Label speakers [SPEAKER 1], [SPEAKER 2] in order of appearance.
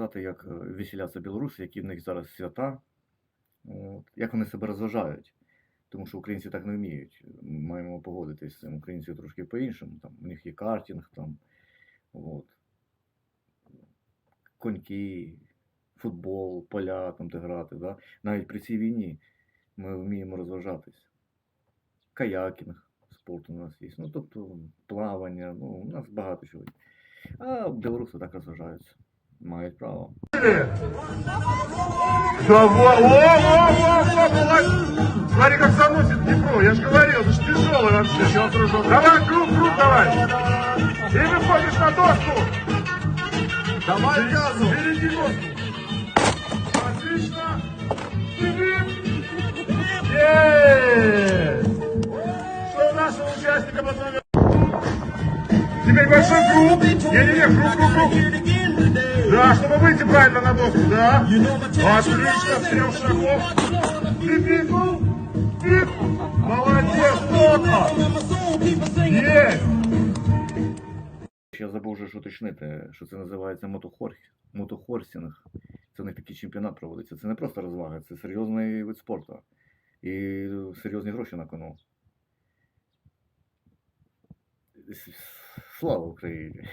[SPEAKER 1] показати, як е, веселяться білоруси, які в них зараз свята, от, як вони себе розважають. Тому що українці так не вміють. Маємо погодитись з цим. Українці трошки по-іншому. Там, у них є картинг, там, от, коньки, футбол, поля, там, де грати. Да? Навіть при цій війні ми вміємо розважатись. Каякінг, спорт у нас є. Ну, тобто плавання, ну, у нас багато чого. А білоруси так розважаються. Мають право.
[SPEAKER 2] Смотри, как заносит Днепро. Я же говорил, это ж тяжелый вообще. Еще кружок. Давай, круг, круг, давай. И выходишь на доску. Давай газу. Впереди доску. Отлично. Есть. Что у нашего участника номером? Теперь большой круг. Не-не-не, круг, круг, круг. Да, чтобы выйти правильно на доску, да. Отлично, с трех шагов. Ты пикнул? Пикнул. Молодец, тока. Есть.
[SPEAKER 1] Я забув вже ж уточнити, що це називається мотохор... мотохорсінг. Це у них такий чемпіонат проводиться. Це не просто розвага, це серйозний вид спорту. І серйозні гроші на кону. Слава Україні!